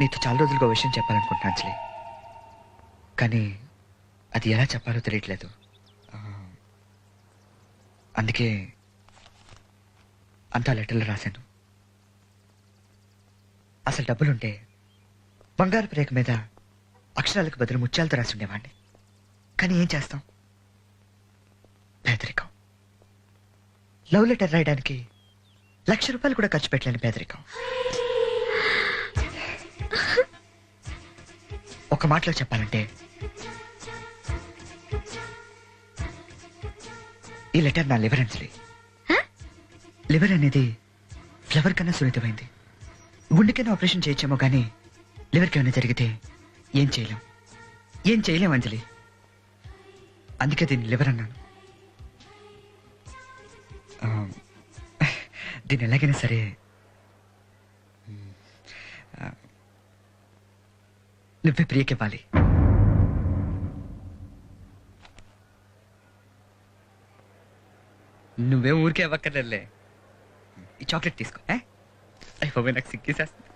నీతో చాలా రోజులుగా విషయం చెప్పాలనుకుంటున్నా అంజలి. కానీ అది ఎలా చెప్పాలో తెలియట్లేదు. అందుకే అంతా లెటర్లు రాశాను. అసలు డబ్బులుంటే బంగారు రేఖ మీద అక్షరాలకు బదులు ముత్యాలతో రాసి ఉండేవాడిని కానీ ఏం చేస్తాం? పేదరికం. లవ్ లెటర్ రాయడానికి లక్ష రూపాయలు కూడా ఖర్చు పెట్టలేని పేదరికం. ఒక మాటలో చెప్పాలంటే ఈ లెటర్ నా లివర్ అంజలి లివర్ అనేది ఫ్లవర్ కన్నా సున్నితమైంది. గుండెకైనా ఆపరేషన్ చేయొచ్చేమో కానీ లివర్కి ఏమైనా జరిగితే ఏం చేయలేం. ఏం చేయలేం అంజలి. అందుకే దీన్ని లివర్ అన్నాను. దీన్ని ఎలాగైనా సరే నువ్వే ప్రియకివ్వాలి నువ్వే ఊరికే ఇవ్వక్కర్లే ఈ చాక్లెట్ తీసుకో అయిపోయి నాకు సిగ్గేసేస్తుంది.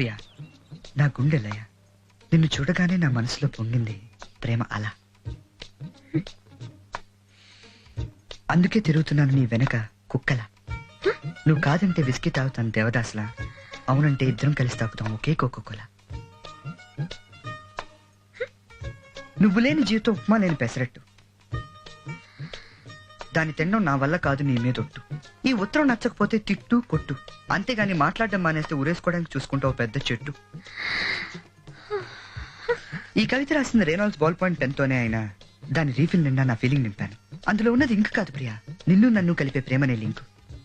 ప్రియా నా గుండెలయ్య నిన్ను చూడగానే నా మనసులో పొంగింది ప్రేమ అలా. అందుకే తిరుగుతున్నాను నీ వెనక కుక్కల. నువ్వు కాదంటే విసికి తాగుతాను దేవదాసులా. అవునంటే ఇద్దరం కలిసి తాగుతాం ఒకే కోకోకోలా. నువ్వు లేని జీవితం ఉప్మా లేని పెసరట్టు. దాన్ని తినడం నా వల్ల కాదు నీ మీద ఒట్టు. ఈ ఉత్తరం నచ్చకపోతే తిట్టు కొట్టు. అంతేగాని మాట్లాడడం మానేస్తే ఉరేసుకోవడానికి చూసుకుంటావు పెద్ద చెట్టు. ఈ కవిత రాసిన రేనాల్స్ బాల్ పాయింట్ పెన్ తోనే అయినా. దాని రీఫిల్ నిండా నా ఫీలింగ్ నింపాను. అందులో ఉన్నది ఇంక కాదు ప్రియా. నిన్ను నన్ను కలిపే ప్రేమనే లింక్.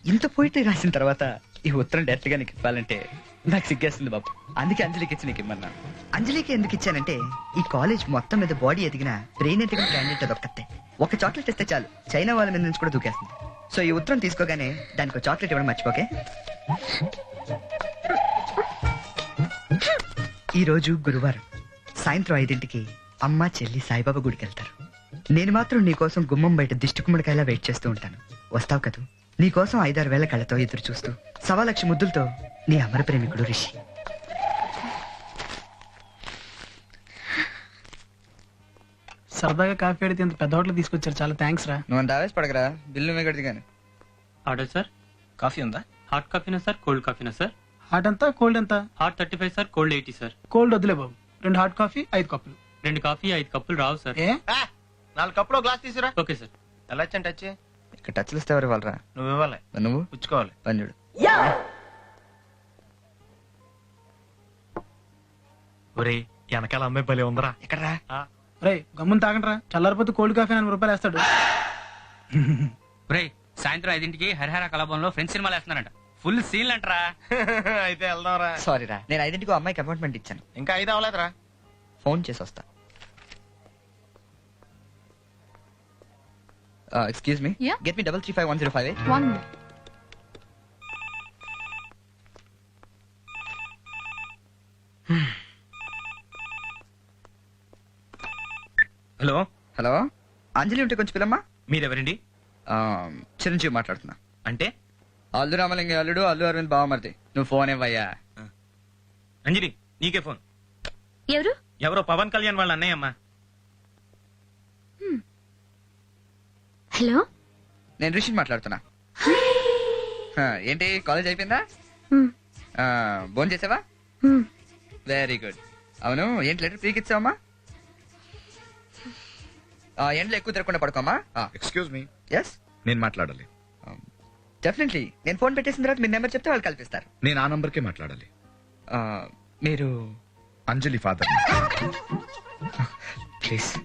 ఇంత పోయిటరీ రాసిన తర్వాత ఈ ఉత్తరం డైరెక్ట్గా నీకు ఇవ్వాలంటే నాకు సిగ్గేస్తుంది బాబు. అందుకే అంజలికి ఇచ్చి నీకు ఇమ్మన్నా. అంజలికి ఎందుకు ఇచ్చానంటే ఈ కాలేజ్ మొత్తం మీద బాడీ ఎదిగిన బ్రెయిన్ ఎదిగిన క్యాండిడేట్ అదొక్కతే. ఒక చాక్లెట్ ఇస్తే చాలు. చైనా వాళ్ళ మీద నుంచి కూడా దూకేస్తుంది. సో ఈ ఉత్తరం తీసుకోగానే దానికి ఒక చాక్లెట్ ఇవ్వడం మర్చిపోకే ఈ రోజు గురువారం సాయంత్రం ఐదింటికి అమ్మ చెల్లి సాయిబాబా గుడికి వెళ్తారు. నేను మాత్రం నీకోసం గుమ్మం బయట దిష్టి కుమ్మడికాయలా వెయిట్ చేస్తూ ఉంటాను. వస్తావు కదూ? నీకోసం ఐదారు వేల కళ్ళతో ఎదురు చూస్తూ సవా లక్ష ముద్దులతో నీ అమర ప్రేమికుడు రిషి. సరదాగా కాఫీ అడిగితే ఇంత పెద్ద హోటల్ తీసుకొచ్చారు. చాలా థ్యాంక్స్ రా. నువ్వు అంత ఆవేశపడకరా. బిల్లు మిగడది కానీ ఆర్డర్ సార్? కాఫీ ఉందా? హాట్ కాఫీనా సార్? కోల్డ్ కాఫీనా సార్? హాట్ ఎంత కోల్డ్ ఎంత hot thirty five sir cold eighty sir. Cold వద్దులే బాబు. రెండు హాట్ కాఫీ ఐదు కప్పులు. రెండు కాఫీ ఐదు కప్పులు రావు సార్. ఏ? ఆ, నాలుగు కప్పులో గ్లాస్ తీసురా. Okay sir. ఎలా వచ్చాను టచ్? ఇక్కడ టచ్లు ఇస్తే ఎవరు వాళ్ళరా నువ్వు ఇవ్వాలి. నువ్వు? పుచ్చుకోవాలి. పని చూడు. ఒరే వెనకాల అమ్మాయి భలే ఉందరా. ఎక్కడరా? రే గమ్మున తాగండి రా చల్లారిపోతే కోల్డ్ కాఫీ ఎనభై రూపాయలు వేస్తాడు. రే సాయంత్రం ఐదింటికి హరిహర కళాభవన్లో ఫ్రెండ్స్ సినిమాలు వేస్తున్నారంట. Full scene అంటరా. అయితే వెళ్దాంరా. సారీ రా నేను ఐదింటికి ఓ అమ్మాయికి అపాయింట్మెంట్ ఇచ్చాను. ఇంకా ఐదు అవ్వలేదురా. ఫోన్ చేసి వస్తా. Excuse me Yeah? Get me double three five one zero five eight One. Hello hello? Anjali ఉంటే కొంచెం పిల్లమ్మా మీరెవరండి? ఆ, చిరంజీవి మాట్లాడుతున్నా. అంటే? అల్లు రామలింగ అల్లుడు అల్లు అరవింద్ బావమరిది. నువ్వు ఫోన్ ఇవ్వయ్యా. అంజలి నీకే ఫోన్. ఎవరు? ఎవరో పవన్ కళ్యాణ్ వాళ్ళ అన్నయ్య అమ్మా. హలో? నేను రిషిని మాట్లాడుతున్నా. ఆ, ఏంటి కాలేజ్ అయిపోయిందా. ఫోన్ చేసావా. వెరీ గుడ్ అవును ఏంటి లెటర్ పీకి ఇచ్చావమ్మా ఆ, ఎండలో ఎక్కువ తిరగకుండా పడుకోమా? ఎక్స్క్యూజ్ మీ ఎస్ నేను మాట్లాడాలి. డెఫినెట్లీ నేను ఫోన్ పెట్టేసిన తర్వాత మీ నెంబర్ చెప్తే వాళ్ళు కల్పిస్తారు. నేను ఆ నంబర్కే మాట్లాడాలి. ఆ, మీరు అంజలి ఫాదర్. ప్లీజ్.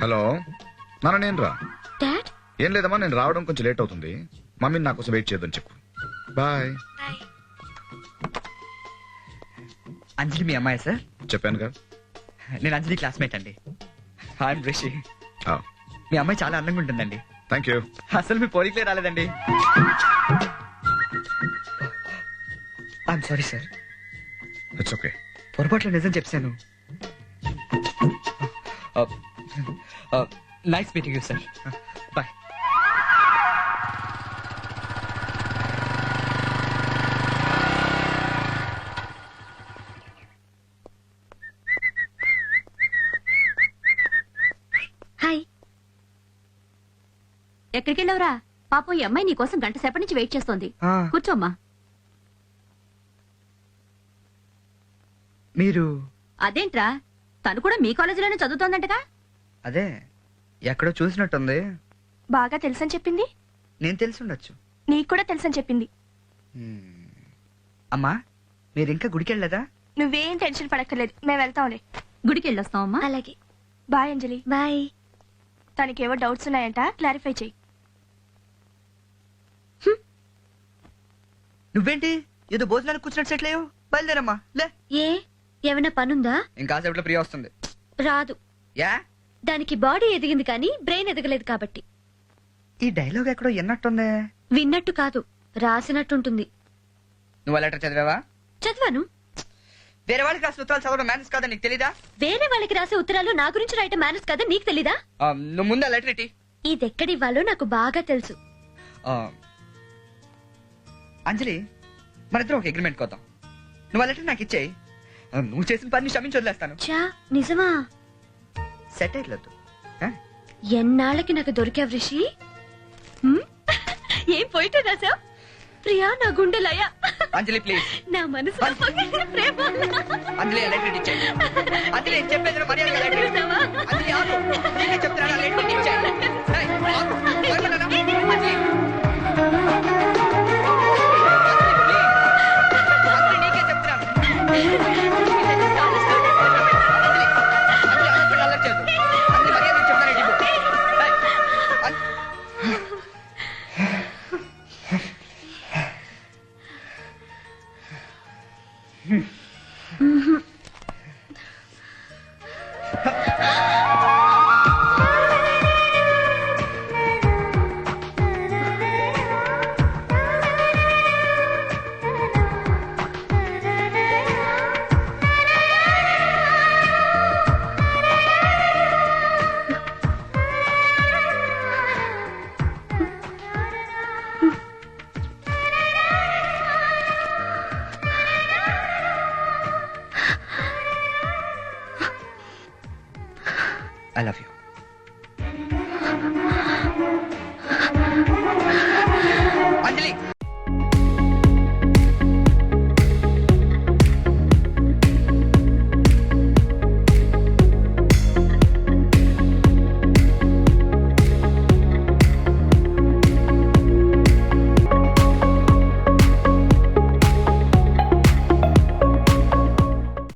హలో. నాన్న నేను రా. డాడ్ ఏం లేదమ్మా నేను రావడం కొంచెం లేట్ అవుతుంది. మమ్మీని నా కోసం వెయిట్ చేయొద్దని చెప్పు. బాయ్. అంజలి మీ అమ్మాయి సార్? చెప్పానుగా. నేను అంజలి క్లాస్మేట్ అండి. హాయ్ రిషి మీ అమ్మాయి చాలా అందంగా ఉంటుందండి. థ్యాంక్ యూ అసలు మీ పోలికలే రాలేదండి. I'm sorry sir it's okay పొరపాట్లో నిజం చెప్పాను. నైస్ మీటింగ్ యూ సార్ ఎక్కడికి వెళ్ళవరా పాపం ఈ అమ్మాయి నీ కోసం గంట సేపటి నుంచి వెయిట్ చేస్తోంది. కూర్చోమ్మా మీరు? అదేంట్రా? తను కూడా మీ కాలేజీలోనే చదువుతోందంటగా? అదే ఎక్కడో చూసినట్టుంది. బాగా తెలుసని చెప్పింది? నేను తెలిసి ఉండొచ్చు నీకు కూడా తెలుసని చెప్పింది. అమ్మా మీరు ఇంకా గుడికి వెళ్ళదా నువ్వేం టెన్షన్ పడక్కర్లేదు మేము వెళ్తాంలే. గుడికి వెళ్ళొస్తావమ్మా అలాగే. బాయ్ అంజలి. బాయ్. తనకేవో డౌట్స్ ఉన్నాయంట క్లారిఫై చెయ్యి. నువ్వేంటి? ఏదో భోజనానికి కూర్చున్నట్టు సెట్ లేవు బయలుదేరమ్మా. లే. ఏ? ఏమైనా పనుందా? ఇంకాసేపట్లో ప్రియ వస్తుంది. రాదు. యా? దానికి బాడీ ఎదిగింది కానీ బ్రెయిన్ ఎదగలేదు కాబట్టి. ఈ డైలాగ్ ఎక్కడో ఎన్నట్టుందే విన్నట్టు కాదు రాసినట్టుంటుంది. నువ్వు ఆ లెటర్ చదివావా? చదివాను. వేరే వాళ్ళకి రాసిన ఉత్తరాలు చదవడం మేనేజ్ కాదని నీకు తెలీదా? వేరే వాళ్ళకి రాసే ఉత్తరాలు నా గురించి రాయటం మేనేజ్ కదా నీకు తెలీదా? ఆ, నువ్వు ముందు ఆ లెటర్ ఇటీ. ఇదెక్కడివ్వాలో నాకు బాగా తెలుసు. ఆ, అంజలి మన ఇద్దరం ఒక అగ్రిమెంట్ కోద్దాం. నువ్వు ఆ లెటర్ నాకు ఇచ్చేయి. ఆ, నువ్వు చేసిన పని క్షమించి వదిలేస్తాను. చా నిజమా? సెట్ అయ్యలేదు ఎన్నాళ్ళకి నాకు దొరికావు రిషి? హ్మ్? ఏం పోయితే రాసావు ప్రియా నా గుండెలయ అంజలి ప్లీజ్ నా మనసు ప్రేమ. అంజలి లెటర్ ఇచ్చేయి. అంజలి చెప్పేది లెటర్. చూసావా? అంజలి ఆగు. లెటర్ ఇచ్చేయి. భయపడ్డానా? అంజలి.